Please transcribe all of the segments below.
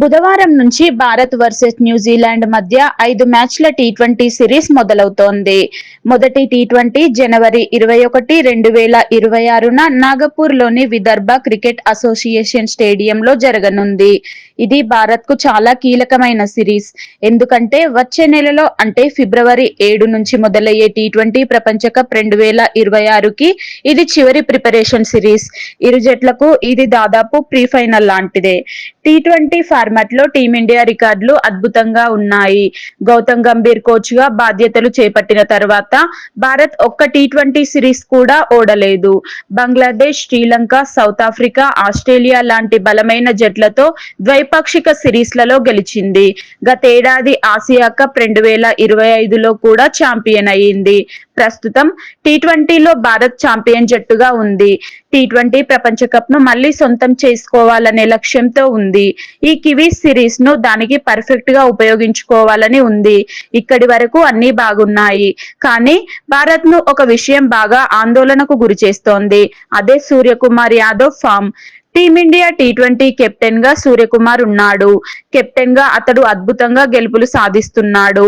బుధవారం నుంచి Bharat versus New Zealand మధ్య ఐదు మ్యాచ్ల టీ ట్వంటీ సిరీస్ మొదలవుతోంది. మొదటి టీ ట్వంటీ జనవరి ఇరవై ఒకటి రెండు వేల ఇరవై ఆరున నాగపూర్లోని విదర్భ క్రికెట్ అసోసియేషన్ స్టేడియంలో జరగనుంది. ఇది భారత్కు చాలా కీలకమైన సిరీస్. ఎందుకంటే వచ్చే నెలలో అంటే ఫిబ్రవరి ఏడు నుంచి మొదలయ్యే టీ ట్వంటీ ప్రపంచ కప్ రెండు వేల ఇరవై ఆరుకి ఇది చివరి ప్రిపరేషన్ సిరీస్. ఇరు జట్లకు ఇది దాదాపు ప్రీ ఫైనల్ లాంటిదే. టీ ట్వంటీ ఫార్మాట్లో టీమిండియా రికార్డులు అద్భుతంగా ఉన్నాయి. గౌతమ్ గంభీర్ కోచ్గా బాధ్యతలు చేపట్టిన తర్వాత భారత్ ఒక్క టీ ట్వంటీ సిరీస్ కూడా ఓడలేదు. Bangladesh Sri Lanka South Africa Australia లాంటి బలమైన జట్లతో ద్వైపాక్షిక సిరీస్లలో గెలిచింది. గతేడాది ఆసియా కప్ రెండు వేల ఇరవై ఐదులో కూడా ఛాంపియన్ అయ్యింది. ప్రస్తుతం టీ ట్వంటీలో భారత్ ఛాంపియన్ జట్టుగా ఉంది. టీ ట్వంటీ ప్రపంచ కప్ను మళ్ళీ సొంతం చేసుకోవాలనే లక్ష్యంతో ఉంది. ఈ కివీస్ సిరీస్ను దానికి పర్ఫెక్ట్గా ఉపయోగించుకోవాలని ఉంది. ఇక్కడి వరకు అన్ని బాగున్నాయి. కానీ భారత్ను ఒక విషయం బాగా ఆందోళనకు గురి చేస్తోంది. అదే Suryakumar Yadav form. Team India T twenty కెప్టెన్గా సూర్యకుమార్ ఉన్నాడు. కెప్టెన్గా అతడు అద్భుతంగా గెలుపులు సాధిస్తున్నాడు.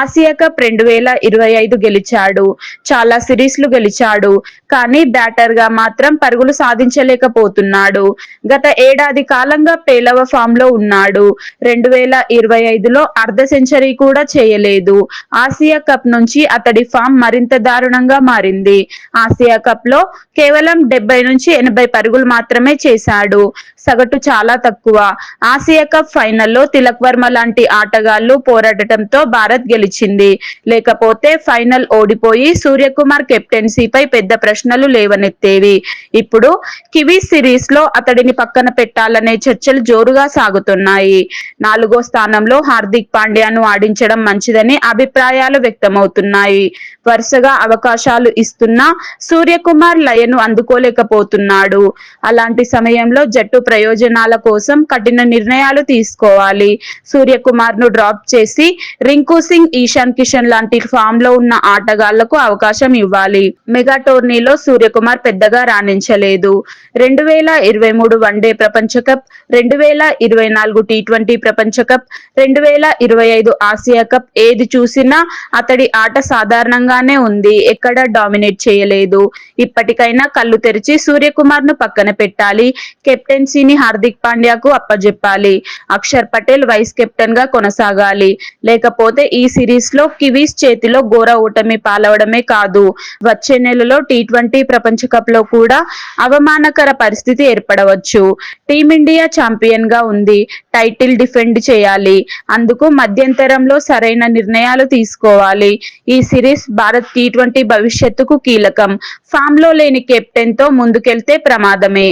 ఆసియా కప్ రెండు వేల ఇరవై ఐదు గెలిచాడు. చాలా సిరీస్లు గెలిచాడు. కానీ బ్యాటర్గా మాత్రం పరుగులు సాధించలేకపోతున్నాడు. గత ఏడాది కాలంగా పేలవ ఫామ్లో ఉన్నాడు. రెండు వేల ఇరవై ఐదులో అర్ధ సెంచరీ కూడా చేయలేదు. ఆసియా కప్ నుంచి అతడి ఫామ్ మరింత దారుణంగా మారింది. ఆసియా కప్లో కేవలం డెబ్బై నుంచి ఎనభై పరుగులు మాత్రమే చేశారు చేశాడు. సగటు చాలా తక్కువ. ఆసియా కప్ ఫైనల్లో తిలక్ వర్మ లాంటి ఆటగాళ్ళు పోరాడటంతో భారత్ గెలిచింది. లేకపోతే ఫైనల్ ఓడిపోయి సూర్యకుమార్ కెప్టెన్సీపై పెద్ద ప్రశ్నలు లేవనెత్తేవి. ఇప్పుడు కివీ సిరీస్లో అతడిని పక్కన పెట్టాలనే చర్చలు జోరుగా సాగుతున్నాయి. నాలుగో స్థానంలో హార్దిక్ పాండ్యాను ఆడించడం మంచిదని అభిప్రాయాలు వ్యక్తమవుతున్నాయి. వరుసగా అవకాశాలు ఇస్తున్నా సూర్యకుమార్ లయను అందుకోలేకపోతున్నాడు. అలాంటి సమయంలో జట్టు ప్రయోజనాల కోసం కఠిన నిర్ణయాలు తీసుకోవాలి. సూర్యకుమార్ను డ్రాప్ చేసి రింకు సింగ్ ఈశాన్ కిషన్ లాంటి ఫామ్లో ఉన్న ఆటగాళ్ళకు అవకాశం ఇవ్వాలి. మెగా టోర్నీలో సూర్యకుమార్ పెద్దగా రాణించలేదు. రెండు వేల ఇరవై మూడు వన్డే ప్రపంచ కప్ రెండు వేల ఇరవై నాలుగు టీ ట్వంటీ ప్రపంచ కప్ రెండు వేల ఇరవై ఐదు ఆసియా కప్ ఏది చూసినా అతడి ఆట సాధారణంగానే ఉంది. ఎక్కడ డామినేట్ చేయలేదు. ఇప్పటికైనా కళ్ళు తెరిచి సూర్యకుమార్ను పక్కన పెట్టాలి. కెప్టెన్సీని హార్దిక్ పాండ్యాకు అప్పజెప్పాలి. అక్షర్ పటేల్ వైస్ కెప్టెన్గా కొనసాగాలి. లేకపోతే ఈ సిరీస్లో కివీస్ చేతిలో ఘోర ఓటమి పాలవడమే కాదు. వచ్చే నెలలో టీ ట్వంటీ ప్రపంచ కప్లో కూడా అవమానకర పరిస్థితి ఏర్పడవచ్చు. టీమిండియా ఛాంపియన్గా ఉంది. టైటిల్ డిఫెండ్ చేయాలి. అందుకు మధ్యంతరంలో సరైన నిర్ణయాలు తీసుకోవాలి. ఈ సిరీస్ భారత్ టీ ట్వంటీ భవిష్యత్తుకు కీలకం. ఫామ్లో లేని కెప్టెన్తో ముందుకెళ్తే ప్రమాదమే.